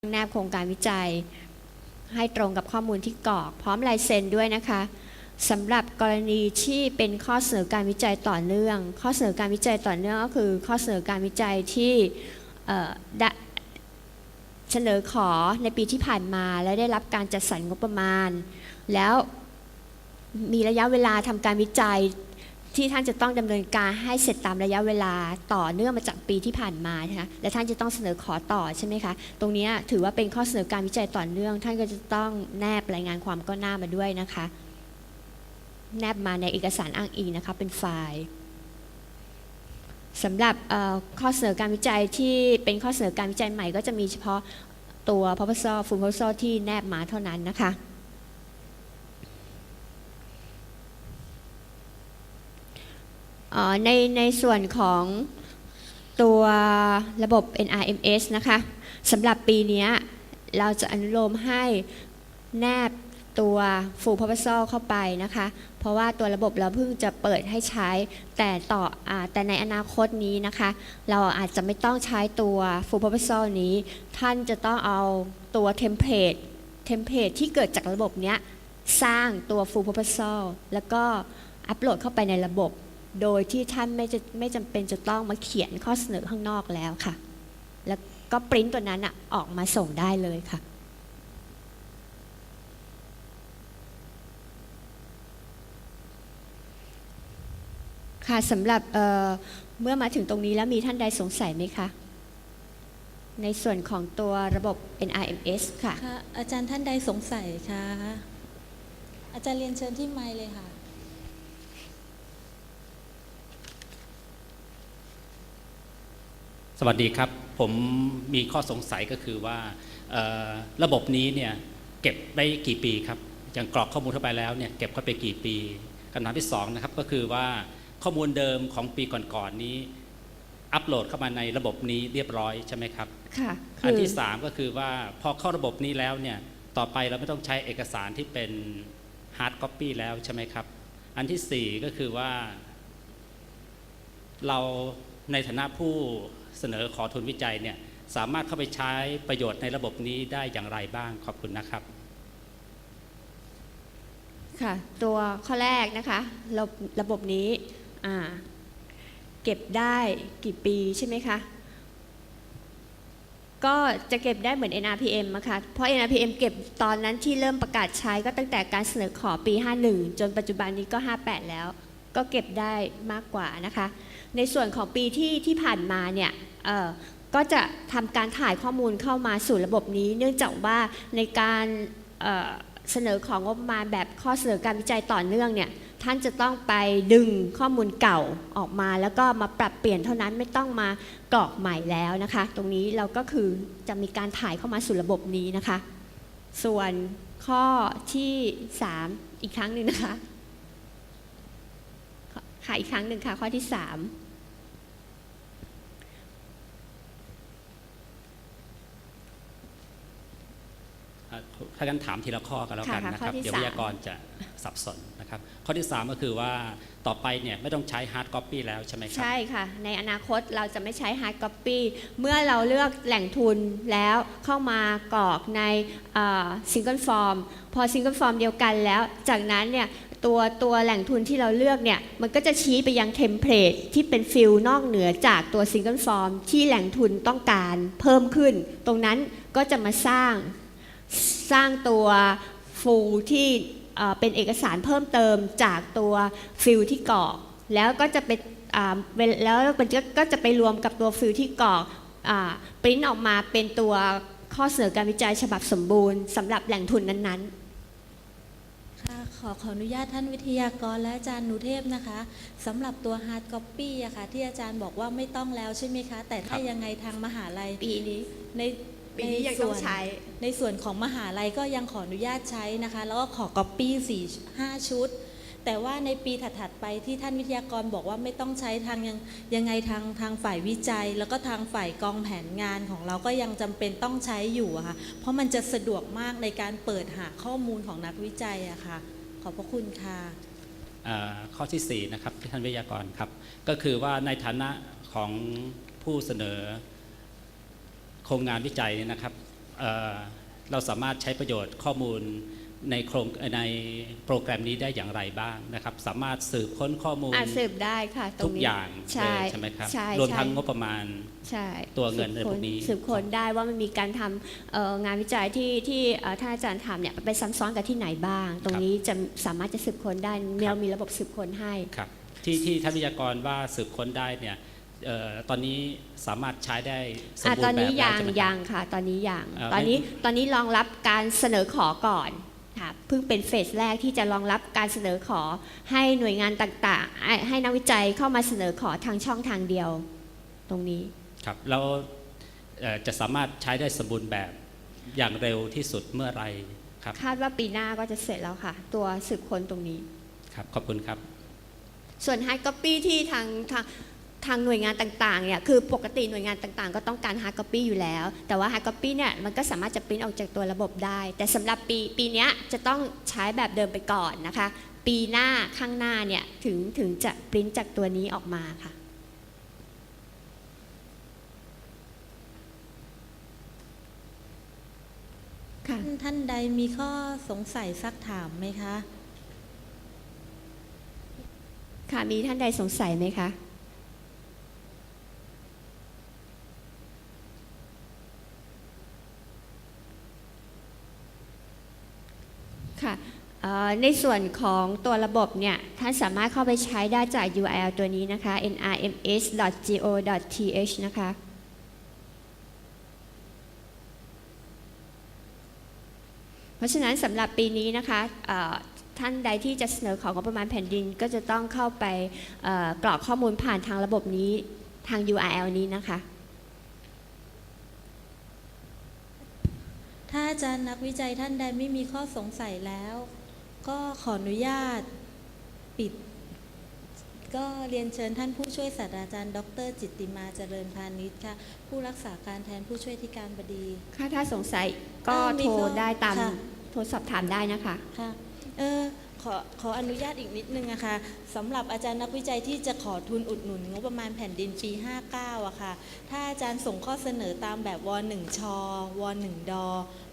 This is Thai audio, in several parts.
แนบโครงการวิจัย ให้ตรงกับข้อมูลที่กรอก พร้อมลายเซ็นด้วยนะคะสำหรับกรณีที่เป็นข้อเสนอการวิจัยต่อเนื่อง ข้อเสนอการวิจัยต่อเนื่องก็คือ ข้อเสนอการวิจัยที่เสนอขอในปีที่ผ่านมา และได้รับการจัดสรรงบประมาณ แล้วมีระยะเวลาทำการวิจัย ที่ท่านจะต้องดำเนินการให้เสร็จตามระยะเวลาต่อเนื่องมาจากปีที่ผ่านมานะคะและท่านจะต้องเสนอขอต่อใช่ไหมคะตรงนี้ถือว่าเป็นข้อเสนอการวิจัยต่อเนื่อง ท่านก็จะต้องแนบรายงานความก้าวหน้ามาด้วยนะคะ แนบมาในเอกสารอ้างอิงนะคะเป็นไฟล์สำหรับข้อเสนอการวิจัยที่เป็นข้อเสนอการวิจัยใหม่ก็จะมีเฉพาะตัว proposal full proposal ที่แนบมาเท่านั้นนะคะ เอ่อ ในในส่วนของตัวระบบ NRMS นะคะสำหรับปีนี้เราจะอนุโลมให้แนบตัว full proposal เข้าไปนะคะ เพราะว่าตัวระบบเราเพิ่งจะเปิดให้ใช้ แต่ต่ออแต่ในอนาคตนี้นะคะ เราอาจจะไม่ต้องใช้ตัว full proposal นี้ ท่านจะต้องเอาตัวเทมเพลตเทมเพลตที่เกิดจากระบบเนี้ย สร้างตัว full proposal แล้วก็อัปโหลดเข้าไปในระบบ โดยที่ท่านไม่จะไม่จำเป็นจะต้องมาเขียนข้อเสนอข้างนอกแล้วค่ะ แล้วก็ปริ้นตัวนั้นอะออกมาส่งได้เลยค่ะ ค่ะสำหรับเเมื่อมาถึงตรงนี้แล้วมีท่านใดสงสัยไหมคะ ในส่วนของตัวระบบ NRMS ค่ะค่ะ อาจารย์ท่านใดสงสัยคะ อาจารย์เรียนเชิญที่ไมค์เลยค่ะ สวัสดีครับ ผมมีข้อสงสัยก็คือว่าเอ่อระบบนี้เนี่ยเก็บได้กี่ปีครับอย่างกรอกข้อมูลเข้าไปแล้วเนี่ยเก็บเข้าไปกี่ปีคำถามที่สองนะครับก็คือว่าข้อมูลเดิมของปีก่อนๆนี้ อัปโหลดเข้ามาในระบบนี้เรียบร้อยใช่ไหมครับค่ะอันคือที่สามก็คือว่าพอเข้าระบบนี้แล้วเนี่ยต่อไปเราไม่ต้องใช้เอกสารที่เป็นฮาร์ดคอปปี้แล้วใช่ไหมครับ อันที่สี่ก็คือว่า เราในฐานะผู้ เสนอขอทุนวิจัยเนี่ยสามารถเข้าไปใช้ประโยชน์ในระบบนี้ได้อย่างไรบ้างขอบคุณนะครับ ค่ะ ตัวข้อแรกนะคะระบบระบบนี้เก็บได้กี่ปีใช่ไหมคะ ก็จะเก็บได้เหมือน NRPM อะคะเพราะ NRPM เก็บตอนนั้นที่เริ่มประกาศใช้ก็ตั้งแต่การเสนอขอปี 51 จนปัจจุบันนี้ก็ 58 แล้ว ก็เก็บได้มากกว่านะคะ ในส่วนของปีที่ที่ผ่านมาเนี่ย ก็จะทำการถ่ายข้อมูลเข้ามาสู่ระบบนี้ เนื่องจากว่าในการเเสนอของงบประมาณแบบข้อเสนอการวิจัยต่อเนื่องเนี่ยท่านจะต้องไปดึงข้อมูลเก่าออกมา แล้วก็มาปรับเปลี่ยนเท่านั้นไม่ต้องมากรอกใหม่แล้วนะคะ ตรงนี้เราก็คือจะมีการถ่ายเข้ามาสู่ระบบนี้นะคะ ส่วนข้อที่ 3 อีกครั้งหนึ่งนะคะค่ะอีกครั้งหนึ่งค่ะข้อที่ 3 ถ้ากันถามทีละข้อกันแล้วกันค่ะนะข้คอรับที่เดี๋ยวสามวิทยากรจะสับสนนะครับ ข้อที่สามก็คือว่าต่อไปเนี่ยไม่ต้องใช้ฮาร์ดคอปปี้แล้วใช่ไหมครับ ใช่ค่ะ ในอนาคตเราจะไม่ใช้ hard copy เมื่อเราเลือกแหล่งทุนแล้วเข้ามากรอกใน single form พอ single form เดียวกันแล้ว จากนั้นเนี่ยตัวตัวแหล่งทุนที่เราเลือกเนี่ยมันก็จะชี้ไปยังเทมเพลตที่เป็นฟิลนอกเหนือจากตัว single form ที่แหล่งทุนต้องการเพิ่มขึ้น ตรงนั้นก็จะมาสร้าง สร้างตัวฟูลที่เอ่อเป็นเอกสารเพิ่มเติมจากตัวฟิลที่กรอก แล้วก็จะไปอ่าเวลแล้วมันก็ก็จะไปรวมกับตัวฟิลที่กรอกปริ้นออกมาเป็นตัวข้อเสนอการวิจัยฉบับสมบูรณ์สำหรับแหล่งทุนนั้นค่ะขอขออนุญาตท่านวิทยากรและอาจารย์หนูเทพนะคะสำหรับตัว hard copy อะค่ะที่อาจารย์บอกว่าไม่ต้องแล้วใช่ไหมคะ แต่ถ้าครับยังไงทางมหาลัยๆปีนี้ใน ปีนี้ยังต้องใช้ ในส่วนของมหาลัยก็ยังขออนุญาตใช้นะคะ แล้วก็ขอ copy สี่ห้าชุด แต่ว่าในปีถัดๆไปที่ท่านวิทยากรบอกว่าไม่ต้องใช้ทางยังยังไงทางทางฝ่ายวิจัย แล้วก็ทางฝ่ายกองแผนงานของเราก็ยังจำเป็นต้องใช้อยู่อะค่ะ เพราะมันจะสะดวกมากในการเปิดหาข้อมูลของนักวิจัยอะค่ะ ขอบพระคุณค่ะอ่าข้อที่4นะครับที่ท่านวิทยากรครับ ก็คือว่าในฐานะของผู้เสนอ โครงงานวิจัยเนี่ยนะครับเอ่อเราสามารถใช้ประโยชน์ข้อมูลในโครงในโปรแกรมนี้ได้อย่างไรบ้างนะครับ สามารถสืบค้นข้อมูลอาสืบได้ค่ะตรทุงกนี้อย่างใช่เลยใช่ไหมครับใช่รวมใช่ทั้งงบประมาณใช่ตัวเงินสืบในพวกนี้ สืบค้นได้ว่ามันมีการทำเอ่องานวิจัยที่ที่เอ่อท่านอาจารย์ทำเนี่ยไปซ้ำซ้อนกับที่ไหนบ้าง ตรงนี้จะสามารถจะสืบค้นได้เรามีระบบสืบค้นให้ครับที่ที่ท่านวิทยากรว่าสืบค้นได้เนี่ย เอ่อตอนนี้สามารถใช้ได้สมอะบูตรอนณ์แบนี้บแล้วยังใช่ไหมครับ ยังค่ะ ตอนนี้ยังเอ่อตอนนี้ให้ตอนนี้รองรับการเสนอขอก่อนค่ะเพิ่งเป็นเฟสแรกที่จะรองรับการเสนอขอให้หน่วยงานต่างๆให้ให้นักวิจัยเข้ามาเสนอขอทางช่องทางเดียว ตรงนี้ ครับแล้วเอ่อจะสามารถใช้ได้สมบูรณ์แบบอย่างเร็วที่สุดเมื่อไหรครับคาดว่าปีหน้าก็จะเสร็จแล้วค่ะ ตัวสืบค้นตรงนี้ ครับ ขอบคุณครับ ส่วน hard copy ที่ทางทาง ทางหน่วยงานต่างๆเนี่ยคือปกติหน่วยงานต่างๆ ก็ต้องการ hard copy อยู่แล้ว แต่ว่า hard copy เนี่ยมันก็สามารถจะปริ้นออกจากตัวระบบได้ แต่สำหรับปีปีเนี้ยจะต้องใช้แบบเดิมไปก่อนนะคะ ปีหน้าข้างหน้าเนี่ยถึงถึงจะปริ้นจากตัวนี้ออกมาค่ะค่ะท่านท่านใดมีข้อสงสัยซักถามไหมคะ ค่ะมีท่านใดสงสัยไหมคะค่ะเอ่อ ในส่วนของตัวระบบเนี่ย ท่านสามารถเข้าไปใช้ได้จาก URL ตัวนี้นะคะ nrms.go.th นะคะ เพราะฉะนั้นสำหรับปีนี้นะคะท่านใดที่จะเสนอของงบประมาณแผ่นดินก็จะต้องเข้าไปกรอกข้อมูลผ่านทางระบบนี้ทาง URL นี้นะคะ ถ้าอาจารย์นักวิจัยท่านใดไม่มีข้อสงสัยแล้ว ก็ขออนุญาตปิด ก็เรียนเชิญท่านผู้ช่วยศาสตราจารย์ ดร จิตติมาเจริญพาณิชย์ค่ะ ผู้รักษาการแทนผู้ช่วยที่การบดี ค่ะถ้าสงสัยก็เอ่อมีโทรข้อได้ตามค่ะ โทรสอบถามได้นะคะ ค่ะเออ ขอขออนุญาตอีกนิดนึงอะคะสำหรับอาจารย์นักวิจัยที่จะขอทุนอุดหนุนงบประมาณแผ่นดินปี 59อะค่ะ ถ้าอาจารย์ส่งข้อเสนอตามแบบว1ชว1ดอ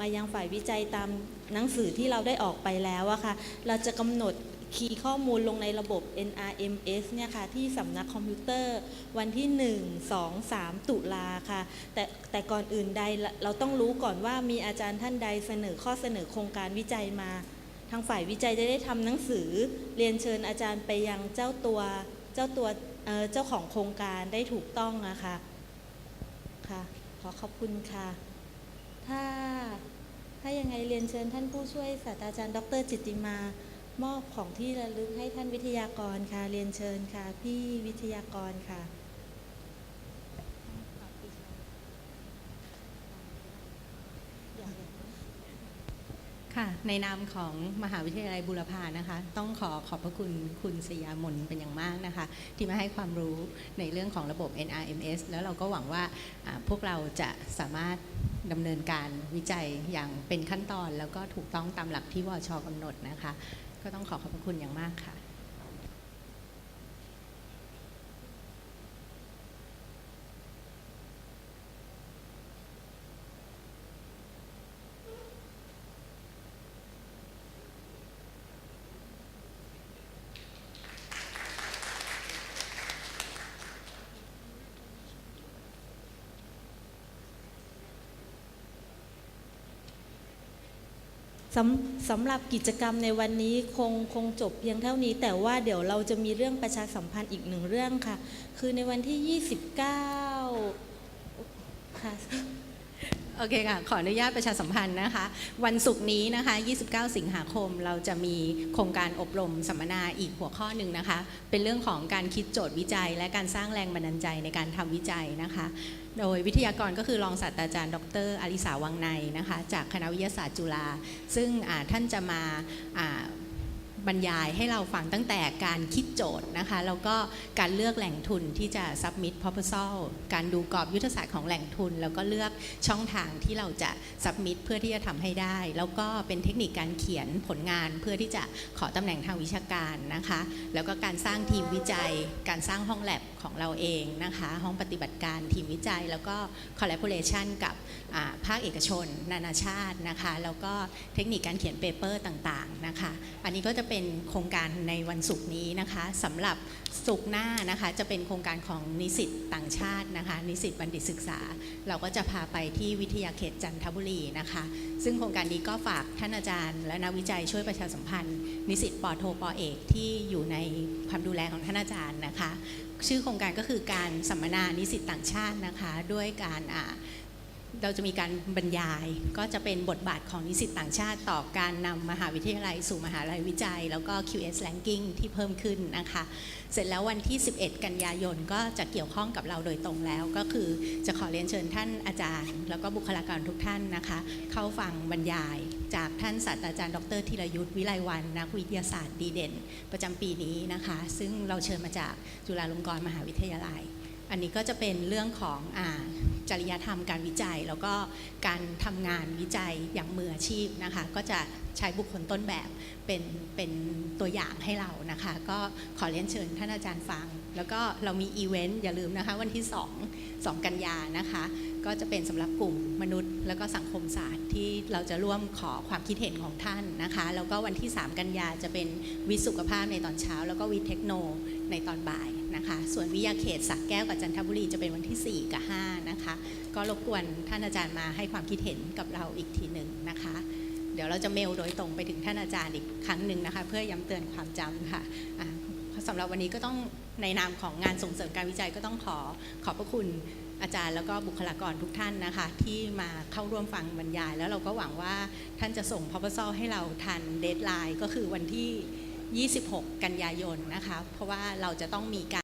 มายังฝ่ายวิจัยตามหนังสือที่เราได้ออกไปแล้วอะค่ะ เราจะกำหนดคีย์ข้อมูลลงในระบบ NRMS เนี่ยค่ะที่สำนักคอมพิวเตอร์วันที่ 1 2 3 ตุลาค่ะ แต่แต่ก่อนอื่นใดเราต้องรู้ก่อนว่ามีอาจารย์ท่านใดเสนอข้อเสนอโครงการวิจัยมา ทางฝ่ายวิจัยจะได้ทำหนังสือเรียนเชิญอาจารย์ไปยังเจ้าตัวเจ้าตัวเจ้าของโครงการได้ถูกต้องอะคะค่ะขอขอบคุณค่ะ ถ้าถ้ายังไงเรียนเชิญท่านผู้ช่วยศาสตราจารย์ ดรจิตติมามอบของที่ระลึกให้ท่านวิทยากรค่ะ เรียนเชิญค่ะ พี่วิทยากรค่ะ ค่ะ ในนามของมหาวิทยาลัยบุรพานะคะ ต้องขอขอบพระคุณคุณสยามนเป็นอย่างมากนะคะ ที่มาให้ความรู้ในเรื่องของระบบ NRMS แล้วเราก็หวังว่าอ่าพวกเราจะสามารถดำเนินการวิจัยอย่างเป็นขั้นตอนแล้วก็ถูกต้องตามหลักที่วชกำหนดนะคะ ก็ต้องขอขอบพระคุณอย่างมากค่ะ สำสำหรับกิจกรรมในวันนี้คงคงจบเพียงเท่านี้ แต่ว่าเดี๋ยวเราจะมีเรื่องประชาสัมพันธ์อีกหนึ่งเรื่องค่ะ คือในวันที่ 29ค่ะ โอเคค่ะ ขออนุญาตประชาสัมพันธ์นะคะ วันศุกร์นี้นะคะ 29 สิงหาคม เราจะมีโครงการอบรมสัมมนาอีกหัวข้อหนึ่งนะคะ เป็นเรื่องของการคิดโจทย์วิจัย และการสร้างแรงบันดาลใจในการทำวิจัยนะคะ โดยวิทยากรก็คือรองศาสตราจารย์ ดรอลิสาวังในนะคะ จากคณะวิทยาศาสตร์จุฬา ซึ่งท่านจะมา บรรยายให้เราฟังตั้งแต่การคิดโจทย์นะคะ แล้วก็การเลือกแหล่งทุนที่จะ submit proposal การดูกรอบยุทธศาสตร์ของแหล่งทุน แล้วก็เลือกช่องทางที่เราจะ submit เพื่อที่จะทำให้ได้ แล้วก็เป็นเทคนิคการเขียนผลงานเพื่อที่จะขอตำแหน่งทางวิชาการนะคะ แล้วก็การสร้างทีมวิจัย การสร้างห้องแลบของเราเองนะคะ ห้องปฏิบัติการทีมวิจัย แล้วก็ collaboration กับภาคเอกชน นานาชาตินะคะ แล้วก็เทคนิคการเขียนเปเปอร์ต่างๆนะคะ อันนี้ก็จะเป็นโครงการในวันศุกร์นี้นะคะสำหรับศุกร์หน้านะคะจะเป็นโครงการของนิสิตต่างชาตินะคะ นิสิตบัณฑิตศึกษา เราก็จะพาไปที่วิทยาเขตจันทบุรีนะคะ ซึ่งโครงการนี้ก็ฝากท่านอาจารย์ และนักวิจัยช่วยประชาสัมพันธ์ นิสิตปอโทปอเอกที่อยู่ในความดูแลของท่านอาจารย์นะคะ ชื่อโครงการก็คือการสัมมนานิสิตต่างชาตินะคะ ด้วยการ เราจะมีการบรรยายก็จะเป็นบทบาทของนิสิตต่างชาติต่อการนำมหาวิทยาลัยสู่มหาลัยวิจัย แล้วก็ QS ranking ที่เพิ่มขึ้นนะคะ เสร็จแล้ววันที่ 11 กันยายนก็จะเกี่ยวข้องกับเราโดยตรงแล้ว ก็คือจะขอเรียนเชิญท่านอาจารย์ แล้วก็บุคลากรทุกท่านนะคะ เข้าฟังบรรยาย จากท่านศาสตราจารย์ ดรธีรยุทธวิไลวันนักวิทยาศาสตร์ดีเด่น ประจำปีนี้นะคะ ซึ่งเราเชิญมาจากจุฬาลงกรณ์มหาวิทยาลัย อันนี้ก็จะเป็นเรื่องของอจริยธรรมการวิจัย แล้วก็การทำงานวิจัยอย่างมืออาชีพนะคะ ก็จะใช้บุคคลต้นแบบเป็นเป็นตัวอย่างให้เรานะคะ ก็ขอเรียนเชิญท่านอาจารย์ฟัง แล้วก็เรามีอีเวนต์อย่าลืมนะคะ วันที่ 2 2 กันยานะคะ ก็จะเป็นสำหรับกลุ่มมนุษย์ แล้วก็สังคมศาสตร์ที่เราจะร่วมขอความคิดเห็นของท่านนะคะ แล้วก็วันที่ 3 กันยาจะเป็นวิสุขภาพในตอนเช้า แล้วก็วิเทคโนในตอนบ่าย นะคะ ส่วนวิทยาเขตสักแก้วกับจันทบุรีจะเป็นวันที่ 4 กับ 5 นะคะ ก็รบกวนท่านอาจารย์มาให้ความคิดเห็นกับเราอีกทีหนึ่งนะคะ เดี๋ยวเราจะเมลโดยตรงไปถึงท่านอาจารย์อีกครั้งหนึ่งนะคะ เพื่อย้ำเตือนความจำค่ะะสำหรับวันนี้ก็ต้องในนามของงานส่งเสริมการวิจัยก็ต้องขอขอบพระคุณอาจารย์แล้วก็บุคลากรทุกท่านนะคะ ที่มาเข้าร่วมฟังบรรยาย แล้วเราก็หวังว่าท่านจะส่ง proposal ให้เราทันเดทไลน์ก็คือวันที่ 26 กันยายนนะคะ เพราะว่าเราจะต้องมีการ